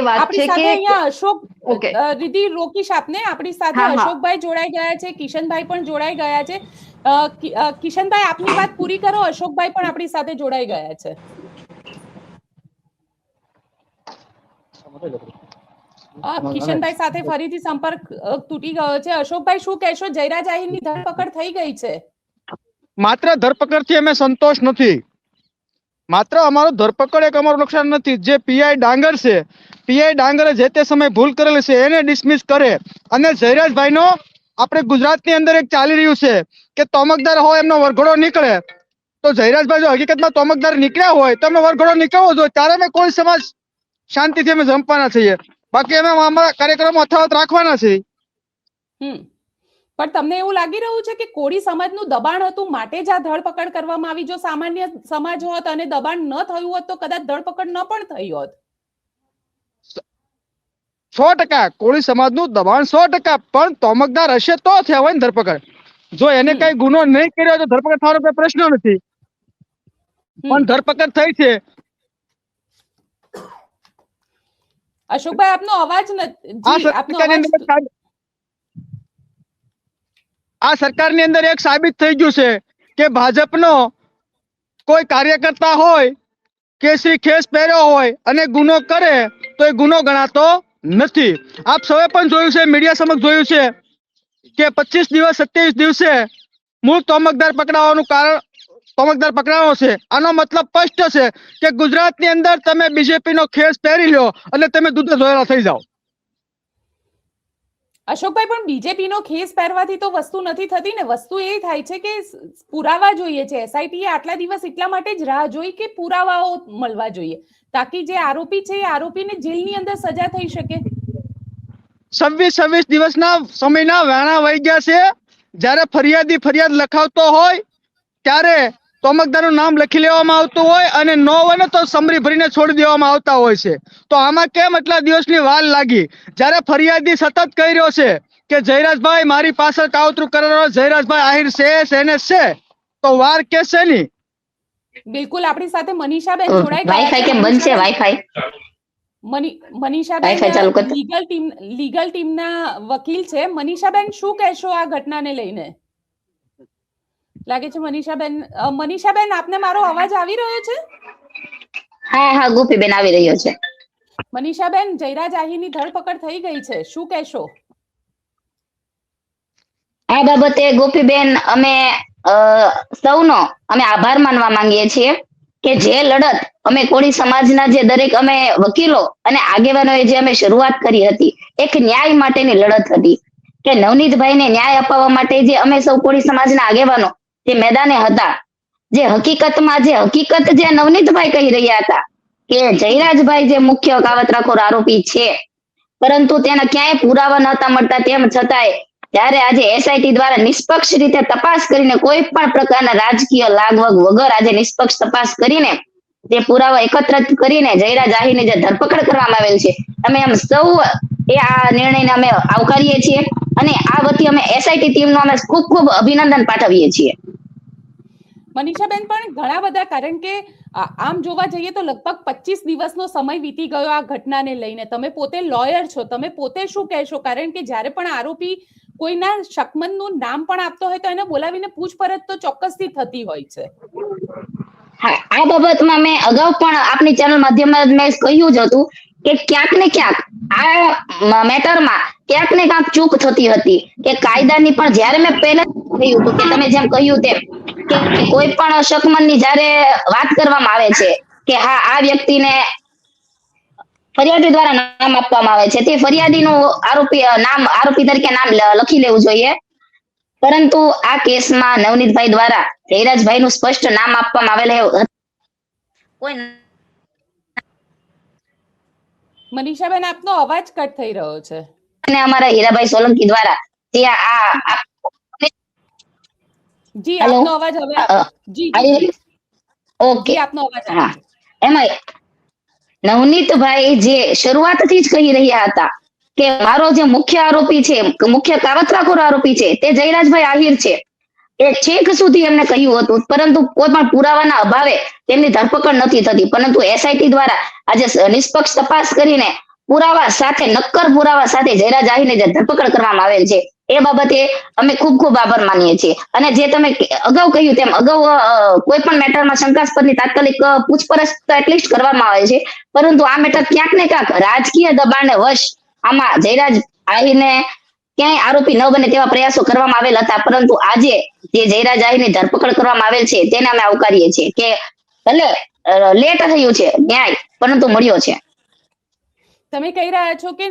વાત છે કે અહીંયા અશોક ઓકે. રોકીશ આપને. આપણી સાથે હા, હા. અશોકભાઈ જોડાઈ ગયા છે કિશનભાઈ પણ જોડાઈ ગયા છે. અ, કિ- અ, કિશનભાઈ આપની વાત પૂરી કરો. અશોકભાઈ પણ આપણી સાથે જોડાઈ ગયા છે. કિશનભાઈ સાથે ફરીથી સંપર્ક તૂટી ગયો છે. અશોકભાઈ શું કહેશો? જયરાજ આહિરની ધરપકડ થઈ ગઈ છે. માત્ર ધરપકડથી અમે સંતોષ નથી. માત્ર અમારો ધરપકડ એક અમારું નુકસાન નથી. જે પીઆઈ ડાંગર છે પીઆઈ ડાંગરે જે તે સમયે ભૂલ કરેલી છે, એને ડિસમિસ કરે. અને જયરાજભાઈનો આપણે ગુજરાતની અંદર એક ચાલી રહ્યું છે કે તોમકદાર હોય એમનો વરઘોડો નીકળે. તો જયરાજભાઈ જો હકીકતમાં તોમકદાર નીકળ્યા હોય, તો એમનો વરઘોડો નીકળવો જોઈએ. ત્યારે અમે કોઈ સમાજ શાંતિથી અમે જમવાના છીએ. બાકી અમે અમારા કાર્યક્રમો અથાવત રાખવાના છીએ. હમ. પણ તમને એવું લાગી રહ્યું છે કે કોળી સમાજનું દબાણ હતું? માટે જ આ ધરપકડ કરવામાં આવી? જો સામાન્ય સમાજ હોત અને દબાણ ન થયું હોત તો કદાચ ધરપકડ ન પણ થઈ હોત. સો ટકા. કોળી સમાજનું દબાણ સો ટકા. પણ તોમકદાર હશે તો થયા હોય ને ધરપકડ. જો એને કઈ ગુનો નહીં કર્યો તો ધરપકડ થવાનો કોઈ પ્રશ્ન નથી. પણ ધરપકડ થઈ છે. અશોકભાઈ આપનો અવાજ નથી આપનો અવાજ આ સરકારની અંદર એક સાબિત થઈ ગયું છે કે ભાજપનો કોઈ કાર્યકર્તા હોય કેસરી ખેસ પહેર્યો હોય અને ગુનો કરે તો એ ગુનો ગણાતો નથી. આપ સૌએ પણ જોયું છે, મીડિયા સમક્ષ જોયું છે કે પચીસ દિવસ સત્યાવીસ દિવસે મૂળ તોમકદાર પકડાવવાનું કારણ, તોમકદાર પકડાવો છે. આનો મતલબ સ્પષ્ટ છે કે ગુજરાતની અંદર તમે બીજેપી નો ખેસ પહેરી લો અને તમે દૂધ ધોયેલા થઈ જાઓ. અશોકભાઈ, પણ બીજેપી નો ખેસ પહેરવાથી તો વસ્તુ નથી થતી ને વસ્તુ એ થાય છે કે પુરાવા જોઈએ છે. એસઆઈટી એ આટલા દિવસ એટલા માટે જ રાહ જોઈ કે પુરાવાઓ મળવા જોઈએ. તાકી જે આરોપી છે, એ આરોપીને જેલની અંદર સજા થઈ શકે. છવ્વીસ છવ્વીસ દિવસના સમયના વેણા વહી ગયા છે. જ્યારે ફરિયાદી ફરિયાદ લખાવતો હોય, ત્યારે તોમકદારનું નામ લખી લેવામાં આવતું હોય અને ન હોય ને તો સમરી ભરીને છોડી દેવામાં આવતા હોય છે. તો આમાં કેમ એટલા દિવસની વાર લાગી? જ્યારે ફરિયાદી સતત કહી રહ્યો છે કે જયરાજભાઈ મારી પાછળ કાવતરું કરવાનો જયરાજભાઈ આહિર છે એને છે. તો વાર કે છે ની બિલકુલ આપણી સાથે મનીષાબેન જોડાઈ વાઈફાઈ. કેમ બંધ છે? મનીષાબેન- વાઈફાઈ મનીષાબેન. લીગલ ટીમ લીગલ ટીમના વકીલ છે. મનીષાબેન શું કહેશો આ ઘટનાને લઈને? લાગે છે મનીષાબેન મનીષાબેન આપને મારો અવાજ આવી રહ્યો છે? હા હા ગોપીબેન આવી રહ્યો છે. મનીષાબેન જયરાજ આહીરની ધરપકડ થઈ ગઈ છે. શું કહેશો? આ બાબતે ગોપીબેન અમે સૌનો અમે આભાર માનવા માંગીએ છીએ કે જે લડત અમે કોળી સમાજના જે દરેક અમે વકીલો અને આગેવાનોએ જે અમે શરૂઆત કરી હતી એક ન્યાય માટેની લડત હતી. કે નવનીતભાઈને ન્યાય અપાવવા માટે જે અમે સૌ કોળી સમાજના આગેવાનો જે મેદાને હતા. જે હકીકતમાં, જે હકીકત જે નવનીતભાઈ કહી રહ્યા હતા કે જયરાજભાઈ જે મુખ્ય કાવતરાખોર આરોપી છે. પરંતુ તેના ક્યાંય પુરાવા નહોતા મળતા, તેમ છતાંય ત્યારે આજે એસઆઈટી દ્વારા નિષ્પક્ષ રીતે તપાસ કરીને કોઈ પણ પ્રકારના રાજકીય લાગવગ વગર આજે નિષ્પક્ષ તપાસ કરીને જે પુરાવા એકત્રિત કરીને જયરાજ આહીરની જે ધરપકડ કરવામાં આવેલ છે, અમે એમ સૌ એ આ નિર્ણયને અમે આવકારીએ છીએ અને આ વતી અમે એસઆઈટી ટીમનો અમે ખૂબ ખૂબ અભિનંદન પાઠવીએ છીએ. મનીષાબેન, પણ ઘણા બધા, કારણ કે આમ જોવા જઈએ તો લગભગ પચીસ દિવસનો સમય વીતી ગયો આ ઘટનાને લઈને. તમે પોતે લોયર છો, તમે પોતે શું કહેશો? કારણ કે જ્યારે પણ આરોપી કોઈના શકમનનું નામ પણ આપતો હોય તો એને બોલાવીને પૂછપરછ તો ચોક્કસથી થતી હોય છે. હા, આ બાબતમાં મેં અગાઉ પણ આપની ચેનલ માધ્યમમાં મેં કહ્યું જ હતું કે ક્યાંક ને ક્યાંક આ મેટરમાં ક્યાંક ને ક્યાંક ચૂક થતી હતી કે કાયદાની પણ જ્યારે મેં પહેલા કહ્યું કે તમે જેમ કહ્યું તેમ કે કોઈ પણ શકમનની જ્યારે વાત કરવામાં આવે છે કે હા આ વ્યક્તિને ફરિયાદી દ્વારા નામ આપવામાં આવે છે તે ફરિયાદીનું આરોપી નામ આરોપી તરીકે નામ લખી લેવું જોઈએ. પરંતુ આ કેસમાં નવનીતભાઈ દ્વારા જયરાજભાઈ નું સ્પષ્ટ નામ આપવામાં આવેલ કોઈ મનીષાબેન આપનો અવાજ કટ થઈ રહ્યો છે. અને અમારા હીરાભાઈ સોલંકી દ્વારા આ આ- જી આપનો અવાજ હવે જી? ઓકે. આપનો અવાજ હા. એમાં નવનીતભાઈ જે શરૂઆતથી જ કહી રહ્યા હતા કે મારો જે મુખ્ય આરોપી છે મુખ્ય કાવતરાખોર આરોપી છે તે જયરાજભાઈ આહિર છે. એ છેક સુધી એમને કહ્યું હતું પરંતુ કોઈ પણ પુરાવાના અભાવે તેમની ધરપકડ નથી થતી. પરંતુ એસઆઈટી દ્વારા આજે નિષ્પક્ષ તપાસ કરીને પુરાવા સાથે નક્કર પુરાવા સાથે જયરાજ આહિરને જે ધરપકડ કરવામાં આવેલ છે એ બાબતે અમે ખૂબ ખૂબ આભાર માનીએ છીએ. અને જે તમે અગાઉ કહ્યું તેમ અગાઉ કોઈ પણ મેટરમાં શંકાસ્પદની તાત્કાલિક પૂછપરછ તો એટલીસ્ટ કરવામાં આવે છે. પરંતુ આ મેટર ક્યાંક ને ક્યાંક રાજકીય દબાણને વશ આમાં જયરાજ આહીરને ક્યાંય આરોપી ન બને તેવા પ્રયાસો કરવામાં આવેલ હતા. પરંતુ આજે જે જયરાજ આહીરની ધરપકડ કરવામાં આવેલ છે, તેને અમે આવકારીએ છીએ કે ભલે લેટ થયું છે, ન્યાય પરંતુ મળ્યો છે. તમે કહી રહ્યા છો કે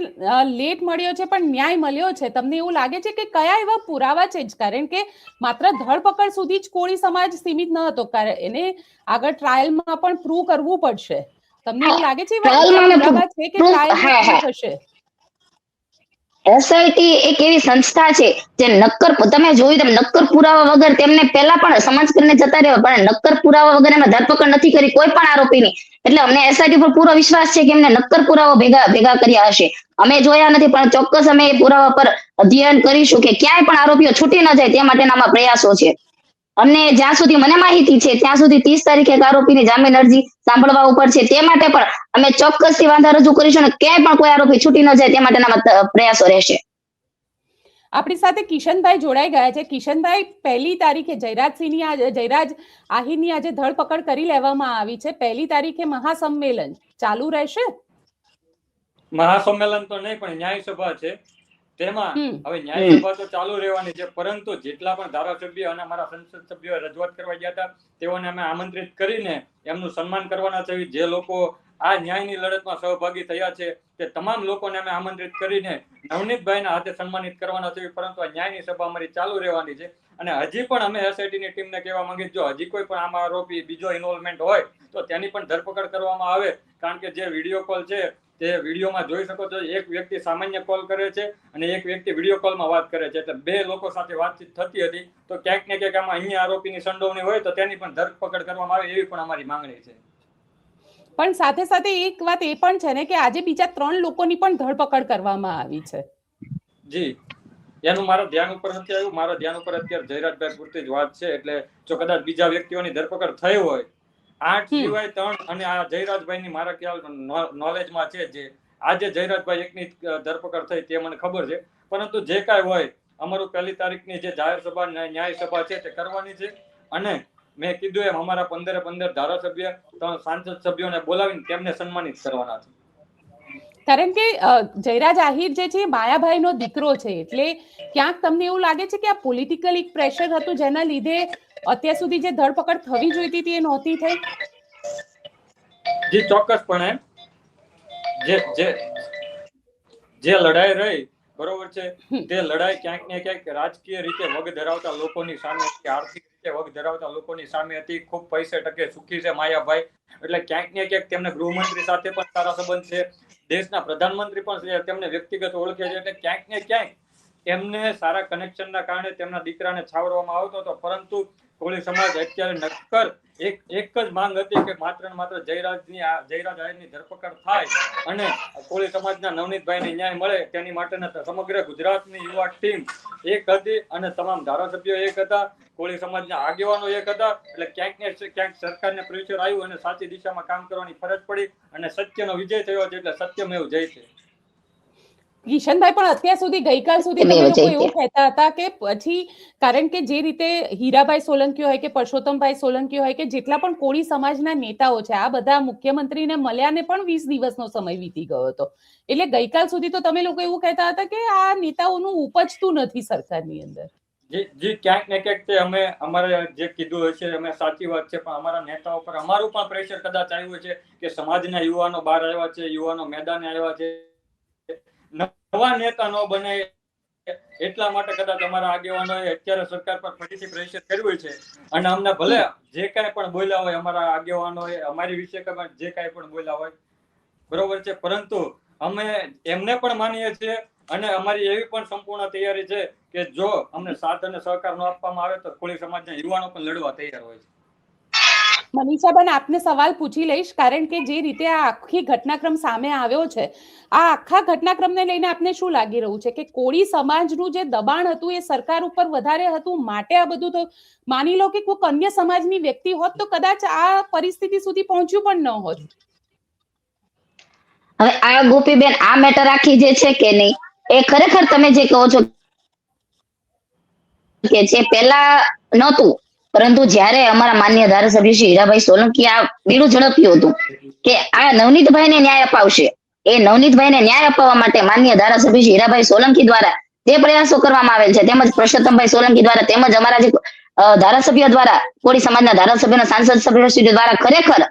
લેટ મળ્યો છે પણ ન્યાય મળ્યો છે. તમને એવું લાગે છે કે કયા એવા પુરાવા છે જ? કારણ કે માત્ર ધરપકડ સુધી જ કોળી સમાજ સીમિત ન હતો. કારણ એને આગળ ટ્રાયલમાં પણ પ્રૂવ કરવું પડશે. તમને એવું લાગે છે એવા પુરાવા છે કે ટ્રાયલ. થશે? એસઆઈટી એક એવી સંસ્થા છે જે નક્કર તમે જોયું તેમ નક્કર પુરાવા વગર તેમને પહેલા પણ સમાજ કરીને જતા રહ્યા પણ નક્કર પુરાવા વગર એમાં ધરપકડ નથી કરી કોઈ પણ આરોપીની. એટલે અમને એસઆઈટી પર પૂરો વિશ્વાસ છે કે એમને નક્કર પુરાવા ભેગા ભેગા કર્યા હશે. અમે જોયા નથી, પણ ચોક્કસ અમે એ પુરાવા પર અધ્યયન કરીશું કે ક્યાંય પણ આરોપીઓ છૂટી ન જાય, તે માટેના પ્રયાસો છે. અમને જ્યાં સુધી મને માહિતી છે ત્યાં સુધી ત્રીસ તારીખે એક આરોપીની જામીન અરજી સાંભળવા ઉપર છે. તે માટે પણ અમે ચોક્કસથી વાંધા રજૂ કરીશું અને ક્યાંય પણ કોઈ આરોપી છૂટી ન જાય તે માટેના પ્રયાસો રહેશે. આપણી સાથે કિશનભાઈ જોડાઈ ગયા છે. કિશનભાઈ પહેલી તારીખે જયરાજસિંહની આ જયરાજ આહીરની આજે ધરપકડ કરી લેવામાં આવી છે. પહેલી તારીખે મહાસંમેલન ચાલુ રહેશે? મહાસંમેલન તો નહીં પણ ન્યાય સભા છે. તેમાં હવે ન્યાય સભા તો ચાલુ રહેવાની છે પરંતુ જેટલા પણ ધારાસભ્ય અને અમારા સંસદ સભ્યો રજૂઆત કરવા ગયા હતા તેઓને અમે આમંત્રિત કરીને એમનું સન્માન કરવાના છે. જે લોકો આ ન્યાયની લડતમાં સહભાગી થયા છે તે તમામ લોકોને અમે આમંત્રિત કરીને નવનીતભાઈના હાથે સન્માનિત કરવાના છે. પરંતુ આ ન્યાયની સભા અમારી ચાલુ રહેવાની છે. અને હજી પણ અમે એસઆઈટીની ટીમને કહેવા માંગીએ જો હજી કોઈ પણ આમાં આરોપી બીજો ઇન્વોલ્વમેન્ટ હોય તો તેની પણ ધરપકડ કરવામાં આવે. કારણ કે જે વીડિયો કોલ છે તે વિડીયોમાં જોઈ શકો છો એક વ્યક્તિ સામાન્ય કોલ કરે છે અને એક વ્યક્તિ વીડિયો કોલમાં વાત કરે છે. એટલે બે લોકો સાથે વાતચીત થતી હતી તો ક્યાંક ને ક્યાંક આમાં અહીંયા આરોપીની સંડોવણી હોય તો તેની પણ ધરપકડ કરવામાં આવે એવી પણ અમારી માંગણી છે. પણ સાથે સાથે એક વાત એ પણ છે ને કે આજે બીજા ત્રણ લોકોની પણ ધરપકડ કરવામાં આવી છે. જી એનું મારા ધ્યાન ઉપર નથી આવ્યું. મારા ધ્યાન ઉપર અત્યારે જયરાજભાઈ પૂરતી જ વાત છે. એટલે જો કદાચ બીજા વ્યક્તિઓની ધરપકડ થઈ હોય આઠ. સિવાય ત્રણ અને આ જયરાજભાઈની મારા ખ્યાલ નોલેજમાં છે જે આજે જયરાજભાઈ એકની ધરપકડ થઈ તે મને ખબર છે. પરંતુ જે કાંઈ હોય અમારું પહેલી તારીખની જે જાહેર સભા ન્યાય સભા છે તે કરવાની છે. અને મેં કીધું એમ અમારા પંદરે પંદર ધારાસભ્ય ત્રણ સાંસદ સભ્યોને બોલાવીને તેમને સન્માનિત કરવાના છે. કારણ કે જયરાજ આહિર જે છે માયાભાઈનો દીકરો છે. એટલે ક્યાંક તમને એવું લાગે છે કે આ પોલિટિકલ એક પ્રેશર હતું જેના લીધે અત્યાર સુધી જે ધરપકડ થવી જોઈતી હતી એ નહોતી થઈ? જી, ચોક્કસપણે. જે જે જે લડાઈ રહી, બરોબર છે, તે લડાઈ ક્યાંક ને ક્યાંક રાજકીય રીતે વગ ધરાવતા લોકોની સામે આર્થિક રીતે વગ ધરાવતા લોકોની સામે હતી, ખૂબ પૈસે ટકે સુખી છે માયાભાઈ. એટલે ક્યાંક ને ક્યાંક તેમને ગૃહમંત્રી સાથે પણ સારા સંબંધ છે, દેશના પ્રધાનમંત્રી પણ તેમને વ્યક્તિગત ઓળખે છે, એટલે ક્યાંક ને ક્યાંક એમને સારા કનેક્શનના કારણે તેમના દીકરાને છાવરવામાં આવતો હતો, પરંતુ કોળી સમાજ અત્યારે નક્કર. એક એક જ માંગ હતી કે માત્ર ને માત્ર જયરાજની જયરાજ આહિરની ધરપકડ થાય અને કોળી સમાજના નવનીતભાઈને ન્યાય મળે તેની માટેના સમગ્ર ગુજરાતની યુવા ટીમ એક હતી અને તમામ ધારાસભ્યો એક હતા, કોળી સમાજના આગેવાનો એક હતા. એટલે ક્યાંક ને ક્યાંક સરકારને પ્રેશર આવ્યું અને સાચી દિશામાં કામ કરવાની ફરજ પડી અને સત્યનો વિજય થયો છે એટલે સત્યમેવ જય છે. કિશનભાઈ પણ અત્યાર સુધી ગઈકાલ સુધી તમે લોકો એવું કહેતા હતા કે પછી કારણ કે જે રીતે હીરાભાઈ સોલંકી હોય કે પરસોત્તમભાઈ સોલંકી હોય કે જેટલા પણ કોળી સમાજના નેતાઓ છે આ બધા મુખ્યમંત્રીને મળ્યાને પણ વીસ દિવસનો સમય વીતી ગયો હતો. એટલે ગઈકાલ સુધી તો તમે લોકો એવું કહેતા હતા કે આ નેતાઓનું ઉપજતું નથી સરકારની અંદર. જે જી ક્યાંક ને ક્યાંક તે અમે અમારે જે કીધું હશે અમે સાચી વાત છે પણ અમારા નેતાઓ પર અમારું પણ પ્રેશર કદાચ આવ્યું છે કે સમાજના યુવાનો બહાર આવ્યા છે યુવાનો મેદાને આવ્યા છે. નવા નેતા ન બને એટલા માટે કદાચ અમારા આગેવાનોએ અત્યારે સરકાર પર ફરીથી પ્રેશર કર્યું છે. અને અમને ભલે જે કાંઈ પણ બોલ્યા હોય અમારા આગેવાનોએ, અમારી વિશે જે કાંઈ પણ બોલ્યા હોય, બરોબર છે? પરંતુ અમે એમને પણ માનીએ છીએ અને અમારી એવી પણ સંપૂર્ણ તૈયારી છે કે જો અમને સાથ અને સહકાર ન આપવામાં આવે તો કોળી સમાજના યુવાનો પણ લડવા તૈયાર હોય છે. મનીષાબેન આપને સવાલ પૂછી લઈશ, કારણ કે જે રીતે આ આખી ઘટનાક્રમ સામે આવ્યો છે, આ આખા ઘટનાક્રમને લઈને આપને શું લાગી રહ્યું છે? કે કોળી સમાજનું જે દબાણ હતું, એ સરકાર ઉપર વધારે હતું માટે આ બધું તો માની લો કે કોઈક અન્ય સમાજની વ્યક્તિ હોત, તો કદાચ આ પરિસ્થિતિ સુધી પહોંચ્યું પણ ન હોત. હવે આ ગોપીબેન, આ મેટર આખી જે છે કે નહીં, એ ખરેખર તમે જે કહો છો કે જે પેલા નહોતું પરંતુ જ્યારે અમારા માન્ય ધારાસભ્ય શ્રી હીરાભાઈ સોલંકી આ બીડું ઝડપ્યું હતું કે આ નવનીતભાઈને ન્યાય અપાવશે, એ નવનીતભાઈને ન્યાય અપાવવા માટે માન્ય ધારાસભ્ય શ્રી હીરાભાઈ સોલંકી દ્વારા જે પ્રયાસો કરવામાં આવેલ છે, તેમજ પુરુષોત્તમભાઈ સોલંકી દ્વારા તેમજ અમારા જે ધારાસભ્ય દ્વારા, કોળી સમાજના ધારાસભ્યના સાંસદ સભ્યશ્રી દ્વારા ખરેખર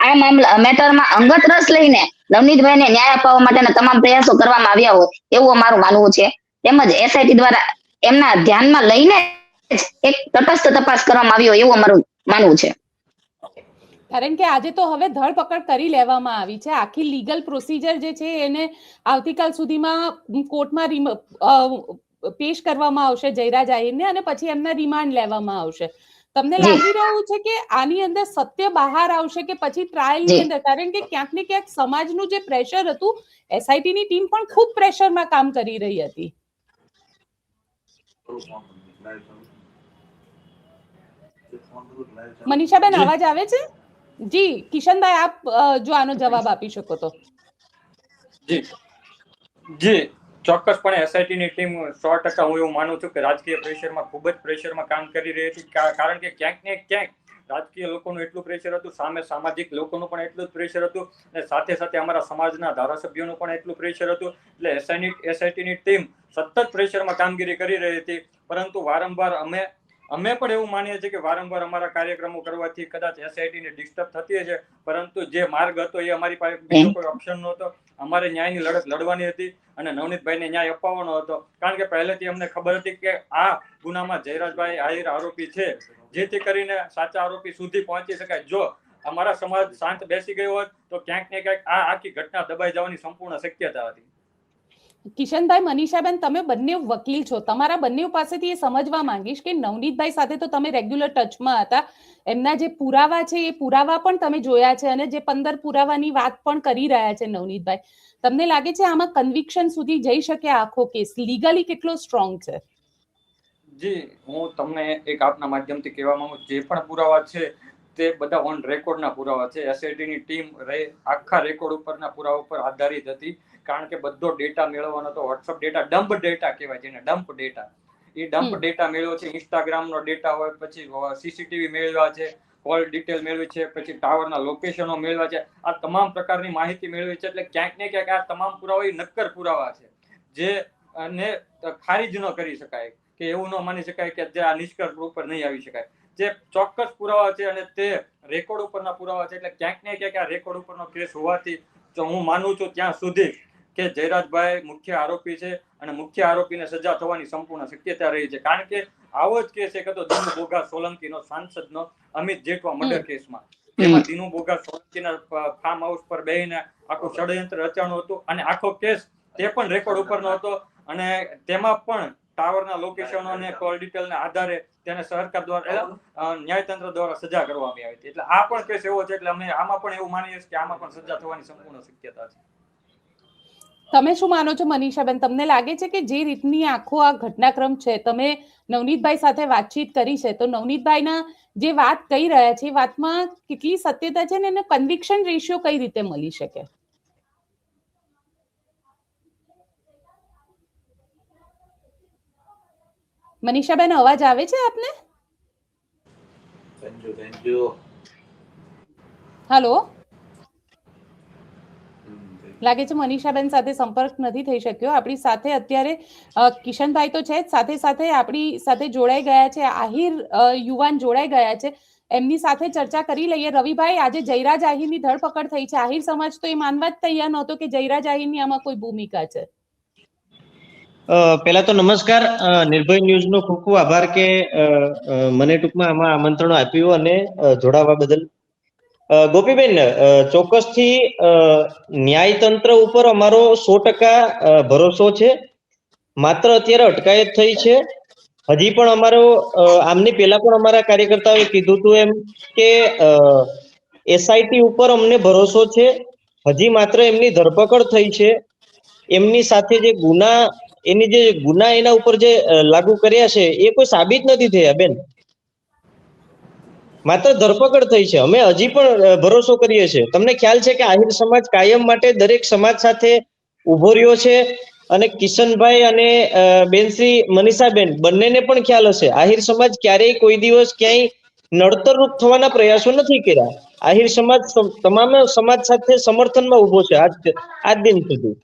આ મામલા મેટરમાં અંગત રસ લઈને નવનીતભાઈને ન્યાય અપાવવા માટેના તમામ પ્રયાસો કરવામાં આવ્યા હોય એવું અમારું માનવું છે. તેમજ એસઆઈટી દ્વારા એમના ધ્યાનમાં લઈને એક તટસ્થ તપાસ કરવામાં આવ્યો એવું અમારું માનવું છે. કારણ કે આજે તો હવે ધરપકડ કરી લેવામાં આવી છે. આખી લીગલ પ્રોસિજર જે છે એને આવતીકાલ સુધીમાં કોર્ટમાં પેશ કરવામાં આવશે જયરાજ આહિરને અને પછી એમના રિમાન્ડ લેવામાં આવશે. તમને લાગી રહ્યું છે કે આની અંદર સત્ય બહાર આવશે કે પછી ટ્રાયલની અંદર? કારણ કે ક્યાંક ને ક્યાંક સમાજનું જે પ્રેશર હતું એસઆઈટી ની ટીમ પણ ખૂબ પ્રેશરમાં કામ કરી રહી હતી. મનીષાબેન અવાજ આવે છે? જી કિશનભાઈ આપ જો આનો જવાબ આપી શકો તો. જી. જી ચોક્કસપણે એસઆઈટી ની ટીમ સો ટકા હું એવું માનું છું કે રાજકીય પ્રેશરમાં ખૂબ જ પ્રેશરમાં કામ કરી રહી હતી. કારણ કે ક્યાંક ને ક્યાંક રાજકીય લોકોનું એટલું પ્રેશર હતું સામે સામાજિક લોકોનું પણ એટલું જ પ્રેશર હતું અને સાથે સાથે અમારા સમાજના ધારાસભ્યોનું પણ એટલું પ્રેશર હતું. એટલે એસઆઈની એસઆઈટી ની ટીમ સતત પ્રેશરમાં કામગીરી કરી રહી હતી. પરંતુ વારંવાર અમે અમે પણ એવું માનીએ છીએ કે વારંવાર અમારા કાર્યક્રમો કરવાથી કદાચ એસઆઈટી ને ડિસ્ટર્બ થતી હશે પરંતુ જે માર્ગ હતો એ અમારી પાસે બીજો કોઈ ઓપ્શન નહોતો. અમારે ન્યાયની લડત લડવાની હતી અને નવનીતભાઈને ન્યાય અપાવવાનો હતો. કારણ કે પહેલેથી અમને ખબર હતી કે આ ગુનામાં જયરાજભાઈ આહિર આરોપી છે. જેથી કરીને સાચા આરોપી સુધી પહોંચી શકાય. જો અમારા સમાજ શાંત બેસી ગયો હોત તો ક્યાંક ને ક્યાંક આ આખી ઘટના દબાઈ જવાની સંપૂર્ણ શક્યતા હતી. કિશનભાઈ, મનીષાબેન, તમે બંને વકીલ છો. તમારા બંને પાસેથી એ સમજવા માંગીશ કે નવનીતભાઈ સાથે તો તમે રેગ્યુલર ટચમાં હતા. એમના જે પુરાવા છે, એ પુરાવા પણ તમે જોયા છે અને જે પંદર પુરાવાની વાત પણ કરી રહ્યા છે નવનીતભાઈ. તમને લાગે છે આમાં કન્વિક્શન સુધી જઈ શકે આખો કેસ? લીગલી કેટલો સ્ટ્રોંગ છે? જી, હું તમને એક આપના માધ્યમથી કહેવા માંગુ જે પણ પુરાવા છે, તે બધા ઓન રેકોર્ડના પુરાવા છે. એસઆઈટીની ટીમ રે આખા રેકોર્ડ ઉપરના પુરાવા ઉપર આધારિત હતી. કારણ કે બધો ડેટા મેળવવાનો તો વોટ્સઅપ ડેટા ડમ્પ ડેટા કહેવાય જેને ડમ્પ ડેટા એ ડમ્પ ડેટા મેળવ્યો છે ઇન્સ્ટાગ્રામ નો ડેટા હોય પછી સીસીટીવી મેળવ્યા છે કોલ ડિટેલ મેળવી છે પછી ટાવરના લોકેશનો મેળવ્યા છે. આ તમામ પ્રકારની માહિતી મેળવી છે એટલે ક્યાંક ને ક્યાંક આ તમામ પુરાવા એ નક્કર પુરાવા છે. જે ને ખારીજ ન કરી શકાય કે એવું ન માની શકાય કે જે આ નિષ્કર્ષ ઉપર નહીં આવી શકાય. જે ચોક્કસ પુરાવા છે અને તે રેકોર્ડ ઉપરના પુરાવા છે એટલે ક્યાંક ને ક્યાંક આ રેકોર્ડ ઉપરનો કેસ હોવાથી હું માનું છું ત્યાં સુધી કે જયરાજભાઈ મુખ્ય આરોપી છે અને મુખ્ય આરોપીને સજા થવાની સંપૂર્ણ શક્યતા રહી છે. કારણ કે આવો જ કેસ એક હતો દિનુ બોગા સોલંકીનો સાંસદનો અમિત જેઠવા મર્ડર કેસમાં. એમાં દિનુ બોગા સોલંકીના ફાર્મ હાઉસ પર બેહીને આખું ષડયંત્ર રચાણું હતું અને આખો કેસ તે પણ રેકોર્ડ ઉપરનો હતો અને તેમાં પણ ટાવરના લોકેશનો અને કોલ ડિટેલના આધારે તેને સરકાર દ્વારા ન્યાયતંત્ર દ્વારા સજા કરવામાં આવી હતી. એટલે આ પણ કેસ એવો છે એટલે અમે આમાં પણ એવું માનીએ છીએ કે આમાં પણ સજા થવાની સંપૂર્ણ શક્યતા છે. તમે શું માનો છો મનીષાબેન? તમને લાગે છે કે જે રીતની આખો આ ઘટનાક્રમ છે તમે નવનીતભાઈ સાથે વાતચીત કરી છે તો નવનીતભાઈના જે વાત કહી રહ્યા છે એ વાતમાં કેટલી સત્યતા છે ને એને કન્વિક્શન રેશિયો કઈ રીતે મળી શકે? મનીષાબેન અવાજ આવે છે આપને? હેલો. લાગે છે મનીષાબેન સાથે સંપર્ક નથી થઈ શક્યો. આપણી સાથે અત્યારે કિશનભાઈ તો છે જ. સાથે સાથે આપણી સાથે જોડાઈ ગયા છે. આહિર યુવાન જોડાઈ ગયા છે. એમની સાથે ચર્ચા કરી લઈએ. રવિભાઈ, આજે જયરાજ આહિરની ધરપકડ થઈ છે. આહિર સમાજ તો એ માનવા જ તૈયાર નહોતો કે જયરાજ આહિરની આમાં કોઈ ભૂમિકા છે. પહેલા તો નમસ્કાર. નિર્ભય ન્યૂઝનો ખૂબ ખૂબ આભાર કે મને ટૂંકમાં આમાં આમંત્રણ આપ્યું અને જોડાવા બદલ ગોપીબેન ચોક્કસથી ન્યાયતંત્ર ઉપર અમારો સો ટકા ભરોસો છે. માત્ર અત્યારે અટકાયત થઈ છે. હજી પણ અમારો આમની પહેલા પણ અમારા કાર્યકર્તાઓએ કીધું હતું એમ કે એસઆઈટી ઉપર અમને ભરોસો છે. હજી માત્ર એમની ધરપકડ થઈ છે. એમની સાથે જે ગુના, એની જે ગુના એના ઉપર જે લાગુ કર્યા છે, એ કોઈ સાબિત નથી થયા, બેન. માત્ર ધરપકડ થઈ છે. અમે હજી પણ ભરોસો કરીએ છીએ. તમને ખ્યાલ છે કે આહિર સમાજ કાયમ માટે દરેક સમાજ સાથે ઊભો રહ્યો છે અને કિશનભાઈ અને બેનશ્રી મનીષાબેન બંનેને પણ ખ્યાલ હશે. આહિર સમાજ ક્યારેય કોઈ દિવસ ક્યાંય નડતરરૂપ થવાના પ્રયાસો નથી કર્યા. આહિર સમાજ તમામ સમાજ સાથે સમર્થનમાં ઊભો છે. આજ આજ દિન સુધી.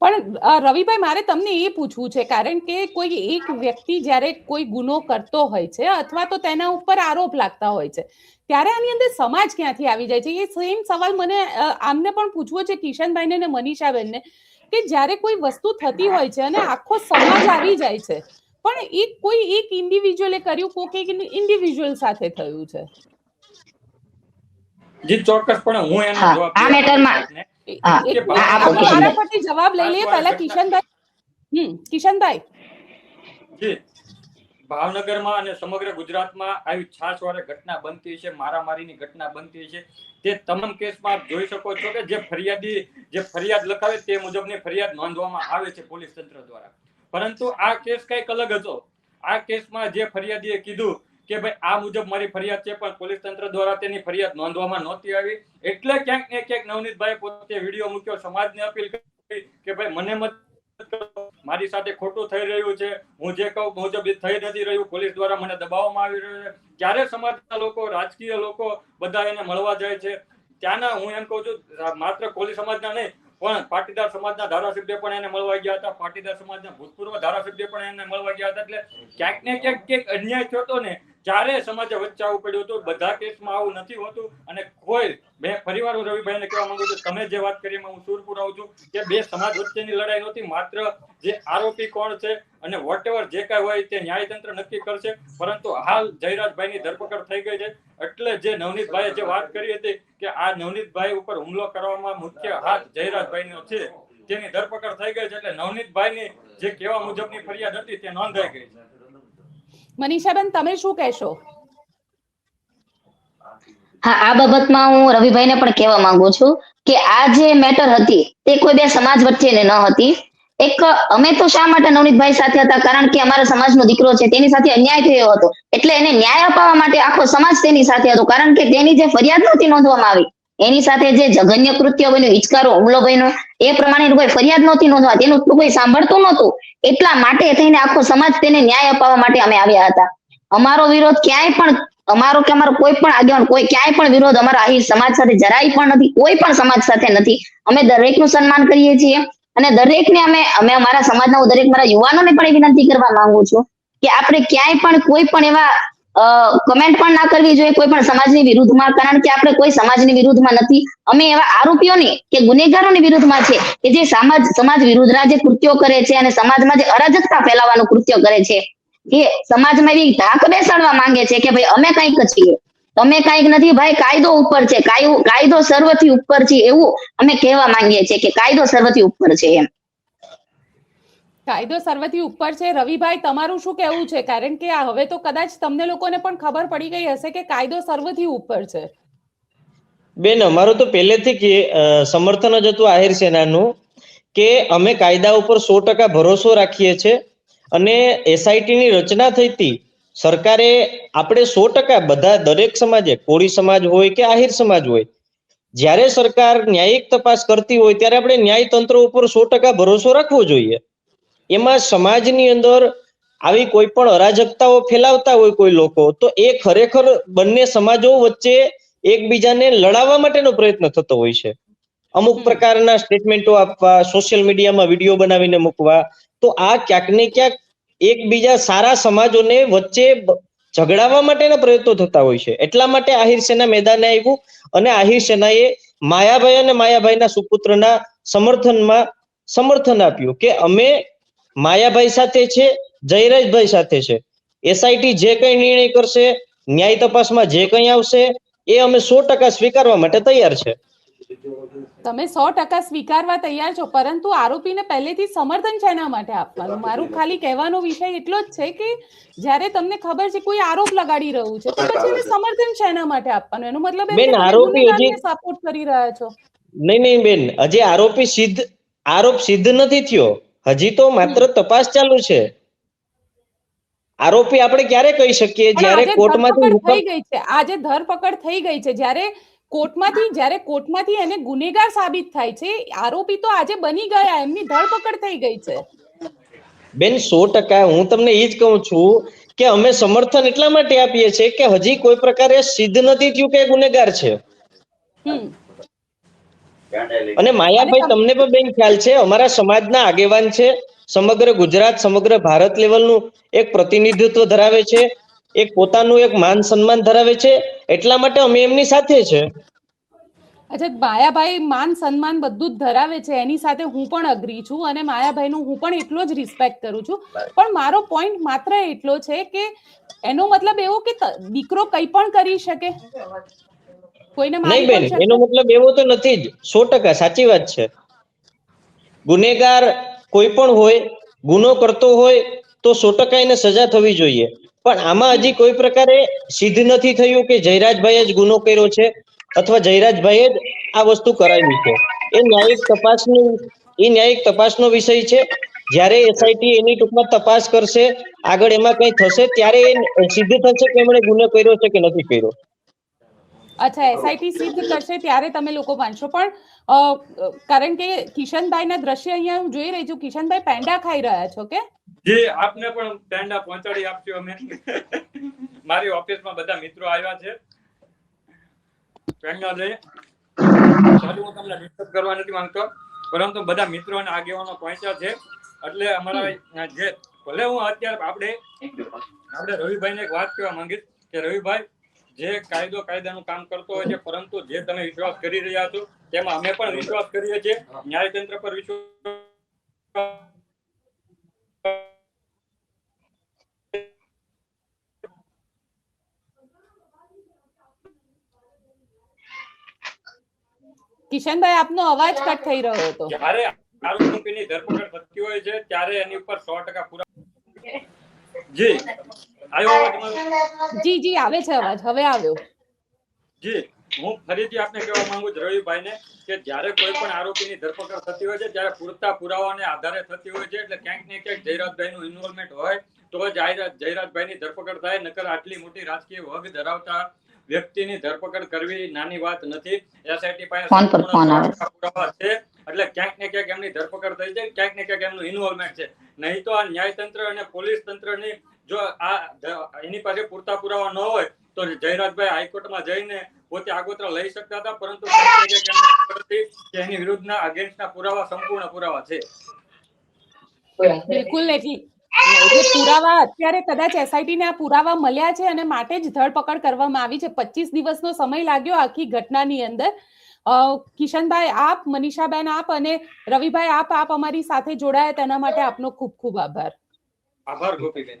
પણ રવિભાઈ મારે તમને એ પૂછવું છે કારણ કે કોઈ એક વ્યક્તિ જ્યારે કોઈ ગુનો કરતો હોય છે અથવા તો તેના ઉપર આરોપ લાગતા હોય છે ત્યારે આની અંદર સમાજ ક્યાંથી આવી જાય છે? એ સેમ સવાલ મને આમને પણ પૂછવો છે કિશનભાઈને ને મનીષાબેનને કે જ્યારે કોઈ વસ્તુ થતી હોય છે અને આખો સમાજ આવી જાય છે પણ એ કોઈ એક ઇન્ડિવિજ્યુઅલે કર્યું? કોકે ઇન્ડિવિજ્યુઅલ સાથે થયું છે? જી ચોક્કસપણે હું એનો જવાબ આ મેટરમાં- કિશનભાઈ. વારાફરતી જવાબ લઈ લઈએ પહેલા કિશનભાઈ. હમ કિશનભાઈ. ભાવનગરમાં અને સમગ્ર ગુજરાતમાં આવી છાસવારે ઘટના બનતી છે મારામારીની ઘટના બનતી છે. તે તમામ કેસમાં આપ જોઈ શકો છો કે જે ફરિયાદી જે ફરિયાદ લખાવે તે મુજબની ફરિયાદ નોંધવામાં આવે છે પોલીસ તંત્ર દ્વારા. પરંતુ આ કેસ કંઈક અલગ હતો. આ કેસમાં જે ફરિયાદીએ કીધું કે ભાઈ આ મુજબ મારી ફરિયાદ છે, પણ પોલીસ તંત્ર દ્વારા તેની ફરિયાદ નોંધવામાં નહોતી આવી. એટલે ક્યાંક ને ક્યાંક નવનીતભાઈ પોતે વીડિયો મૂક્યો, સમાજને અપીલ કરી કે ભાઈ મને મત મારી સાથે ખોટું થઈ રહ્યું છે. હું જે કહું મુજબ થઈ નથી રહ્યું. પોલીસ દ્વારા મને દબાવવામાં આવી રહ્યું છે. ક્યારે સમાજના લોકો, રાજકીય લોકો બધા એને મળવા જાય છે. ત્યાંના હું એમ કહું છું માત્ર કોલી સમાજના નહીં, પણ પાટીદાર સમાજના ધારાસભ્ય પણ એને મળવા ગયા હતા. પાટીદાર સમાજના ભૂતપૂર્વ ધારાસભ્ય પણ એને મળવા ગયા હતા. એટલે ક્યાંક ને ક્યાંક ક્યાંક અન્યાય થયો હતો ને ત્યારે સમાજે વચ્ચે આવવું પડ્યું હતું, બધા કેસમાં આવું નથી હોતું અને કોઈ મેં ફરીવાર હું રવિભાઈને કહેવા માંગુ છું, તમે જે વાત કરી હું સુર પુરાવું છું કે બે સમાજ વચ્ચેની લડાઈ નહોતી, માત્ર જે આરોપી કોણ છે અને વોટેવર જે કાંઈ હોય તે ન્યાયતંત્ર નક્કી કરશે, પરંતુ હાલ જયરાજભાઈની ધરપકડ થઈ ગઈ છે. એટલે જે નવનીતભાઈએ જે વાત કરી હતી કે આ નવનીતભાઈ ઉપર હુમલો કરવામાં મુખ્ય હાથ જયરાજભાઈનો છે, તેની ધરપકડ થઈ ગઈ છે. એટલે નવનીતભાઈની જે કહેવા મુજબની ફરિયાદ હતી તે નોંધાઈ ગઈ છે. મનીષાબેન, તમે શું કહેશો? હા, આ બાબતમાં હું રવિભાઈને પણ કહેવા માંગુ છું કે આ જે મેટર હતી તે કોઈ બે સમાજ વચ્ચેની ન હતી. એક, અમે તો શા માટે નવનીતભાઈ સાથે હતા? કારણ કે અમારા સમાજનો દીકરો છે, તેની સાથે અન્યાય થયો હતો. એટલે એને ન્યાય અપાવવા માટે આખો સમાજ તેની સાથે હતો. કારણ કે તેની જે ફરિયાદ નહોતી નોંધવામાં આવી એની સાથે જે જઘન્ય કૃત્ય બન્યું, હિચકારો, હુમલો બન્યો, એ પ્રમાણે કોઈ ફરિયાદ નહોતી નોંધવા. તેનું કોઈ સાંભળતું નહોતું. એટલા માટે થઈને આખો સમાજ તેને ન્યાય અપાવવા માટે અમે આવ્યા હતા. અમારો વિરોધ ક્યાંય પણ, અમારો કે અમારો કોઈ પણ આગેવાન, કોઈ ક્યાંય પણ વિરોધ અમારા આહિર સમાજ સાથે જરાય પણ નથી, કોઈ પણ સમાજ સાથે નથી. અમે દરેકનું સન્માન કરીએ છીએ અને દરેકને અમે અમે અમારા સમાજના દરેક મારા યુવાનોને પણ એ વિનંતી કરવા માંગુ છું કે આપણે ક્યાંય પણ કોઈ પણ એવા કમેન્ટ પણ ના કરવી જોઈએ કોઈ પણ સમાજની વિરુદ્ધમાં, કારણ કે આપણે કોઈ સમાજની વિરુદ્ધમાં નથી. અમે એવા આરોપીઓની કે ગુનેગારોની વિરુદ્ધમાં છે કે જે સમાજ સમાજ વિરુદ્ધના જે કૃત્યો કરે છે અને સમાજમાં જે અરાજકતા ફેલાવવાનું કૃત્ય કરે છે કે સમાજમાં એવી ધાક બેસાડવા માંગે છે કે ભાઈ, અમે કંઈક છીએ. તમે કંઈક નથી, ભાઈ, કાયદો ઉપર છે. કાયદો સર્વથી ઉપર છે એવું અમે કહેવા માંગીએ છીએ કે કાયદો સર્વથી ઉપર છે એમ. કાયદો સર્વથી ઉપર છે. રવિભાઈ, તમારું શું કહેવું છે? કારણ કે આ હવે તો કદાચ તમને લોકોને પણ ખબર પડી ગઈ હશે કે કાયદો સર્વથી ઉપર છે. બેન, અમારું તો પહેલેથી કે સમર્થન જ હતું આહિર સેનાનું કે અમે કાયદા ઉપર સો ટકા ભરોસો રાખીએ છીએ અને એસઆઈટી ની રચના થઈ હતી સરકારે આપણે સો ટકા બધા દરેક સમાજે, કોળી સમાજ હોય કે આહિર સમાજ હોય, જ્યારે સરકાર ન્યાયિક તપાસ કરતી હોય ત્યારે આપણે ન્યાય તંત્ર ઉપર સો ટકા ભરોસો રાખવો જોઈએ. એમાં સમાજની અંદર આવી કોઈ પણ અરાજકતાઓ ફેલાવતા હોય કોઈ લોકો તો એ ખરેખર બંને સમાજો વચ્ચે એકબીજાને લડાવવા માટેનો પ્રયત્ન થતો હોય છે. અમુક પ્રકારના સ્ટેટમેન્ટો આપવા સોશિયલ મીડિયામાં વીડિયો બનાવીને મૂકવા તો આ ક્યાંક ને ક્યાંક એકબીજા સારા સમાજોને વચ્ચે ઝઘડાવા ઝઘડાવવા માટેના પ્રયત્નો થતા હોય છે. એટલા માટે આહિર સેના મેદાને આવ્યું અને આહિર સેનાએ માયાભાઈ અને માયાભાઈના સુપુત્રના સમર્થનમાં સમર્થન આપ્યું કે અમે માયાભાઈ સાથે છે જયરાજભાઈ સાથે છે. એસઆઈટી જે કઈ નિર્ણય કરશે ન્યાય તપાસમાં જે કઈ આવશે એ અમે સો ટકા સ્વીકારવા માટે તૈયાર છે. તમે સો ટકા સ્વીકારવા તૈયાર છો પરંતુ આરોપીને પહેલેથી સમર્થન શેના માટે આપવાનું. મારું ખાલી કહેવાનો વિષય એટલો જ છે કે જ્યારે તમને ખબર છે કોઈ આરોપ લગાડી રહ્યું છે તો પછી એને સમર્થન શેના માટે આપવાનું. એનો મતલબ બેન, આરોપી હજી- સપોર્ટ કરી રહ્યા છો. નહીં નહીં બેન હજી આરોપી સિદ્ધ આરોપ સિદ્ધ નથી થયો. હજી તો માત્ર તપાસ ચાલુ છે. આરોપી આપણે ક્યારે કહી શકીએ? જ્યારે કોર્ટમાંથી થઈ ગઈ છે. આજે ધરપકડ થઈ ગઈ છે. જ્યારે કોર્ટમાંથી જ્યારે કોર્ટમાંથી એને ગુનેગાર સાબિત થાય છે આરોપી તો આજે બની ગયા. એમની ધરપકડ થઈ ગઈ છે. બેન સો ટકા હું તમને એ જ કહું છું કે અમે સમર્થન એટલા માટે આપીએ છીએ કે હજી કોઈ પ્રકારે સિદ્ધ નથી થયું કે ગુનેગાર છે. અને માયાભાઈ તમને પણ બેન ખ્યાલ છે અમારા સમાજના આગેવાન છે સમગ્ર ગુજરાત સમગ્ર ભારત લેવલનું એક પ્રતિનિધિત્વ ધરાવે છે એક પોતાનું એક માન સન્માન ધરાવે છે એટલા માટે અમે એમની સાથે છે. અચ્છા માયાભાઈ માન સન્માન બધું જ ધરાવે છે એની સાથે હું પણ અગ્રી છું અને માયાભાઈનું હું પણ એટલો જ રિસ્પેક્ટ કરું છું. પણ મારો પોઈન્ટ માત્ર એટલો છે કે એનો મતલબ એવો કે દીકરો કંઈ પણ કરી શકે. કોઈને નહીં બેન એનો મતલબ એવો તો નથી જ. સો ટકા સાચી વાત છે. ગુનેગાર કોઈ પણ હોય ગુનો કરતો હોય તો સો ટકા એને સજા થવી જોઈએ. પણ આમાં હજી કોઈ પ્રકારે સિદ્ધ નથી થયું કે જયરાજભાઈએ જ ગુનો કર્યો છે અથવા જયરાજભાઈએ જ આ વસ્તુ કરાવી છે. એ ન્યાયિક તપાસનું એ ન્યાયિક તપાસનો વિષય છે. જ્યારે એસઆઈટી એની ટૂંકમાં તપાસ કરશે આગળ એમાં કંઈ થશે ત્યારે એ સિદ્ધ થશે કે એમણે ગુનો કર્યો છે કે નથી કર્યો. અચ્છા એસઆઈટી સિદ્ધ કરશે ત્યારે તમે લોકો માનશો. પણ કારણ કે કિશનભાઈના દ્રશ્ય અહીંયા હું જોઈ રહી છું. કિશનભાઈ પેંડા ખાઈ રહ્યા છો કે? જી આપને પણ પેંડા પહોંચાડી આપશું અમે. મારી ઓફિસમાં બધા મિત્રો આવ્યા છે. પેંડા લઈ. ચાલુ હું તમને ડિસ્ટર્બ કરવા નથી માંગતો. પરંતુ બધા મિત્રો અને આગેવાનો પહોંચ્યા છે. એટલે અમારા જે ભલે હું અત્યારે આપણે આપણે રવિભાઈને એક વાત કહેવા માંગીશ કે રવિભાઈ જે કાયદો કાયદાનું કામ કરતો હોય છે પરંતુ જે તમે વિશ્વાસ કરી રહ્યા છો તેમાં અમે પણ વિશ્વાસ કરીએ છીએ. ન્યાયતંત્ર પર વિશ્વાસ કિશનભાઈ આપનો અવાજ કટ થઈ રહ્યો હતો. જ્યારે આરોપીની ધરપકડ થતી હોય છે ત્યારે એની ઉપર સો ટકા પૂરા જી. આવ્યો જી જી આવે છે અવાજ. હવે આવ્યો. જી હું ફરીથી આપને કહેવા માંગુ છું રવિભાઈને કે જ્યારે કોઈ પણ આરોપીની ધરપકડ થતી હોય છે ત્યારે પૂરતા પુરાવાને આધારે થતી હોય છે એટલે ક્યાંક ને ક્યાંક જયરાજભાઈનું ઇન્વોલ્વમેન્ટ હોય તો જયરાજભાઈની ધરપકડ થાય નકર આટલી મોટી રાજકીય વગ ધરાવતા વ્યક્તિની ધરપકડ કરવી નાની વાત નથી. એસઆઈટી પાસે પુરાવા છે. એટલે ક્યાંક ને ક્યાંક એમની ધરપકડ થઈ છે ક્યાંક ને ક્યાંક એમનું ઇન્વોલ્વમેન્ટ છે. નહીં તો આ ન્યાયતંત્ર અને પોલીસ તંત્રની જો આ એની પાસે પૂરતા પુરાવા ન હોય તો જયરાજભાઈ હાઈકોર્ટમાં જઈને પોતે આગોતરા લઈ શકતા હતા પરંતુ એની વિરુદ્ધના અગેન્સ્ટના પુરાવા સંપૂર્ણ પુરાવા છે. બિલકુલ નથી. એટલે પુરાવા અત્યારે કદાચ એસઆઈટી ને આ પુરાવા મળ્યા છે અને માટે જ ધરપકડ કરવામાં આવી છે. પચીસ દિવસનો સમય લાગ્યો આખી ઘટનાની અંદર. કિશનભાઈ આપ મનીષાબેન આપ અને રવિભાઈ આપ આપ અમારી સાથે જોડાયા. તેના માટે આપનો ખૂબ ખૂબ આભાર. આભાર ગોપીબેન.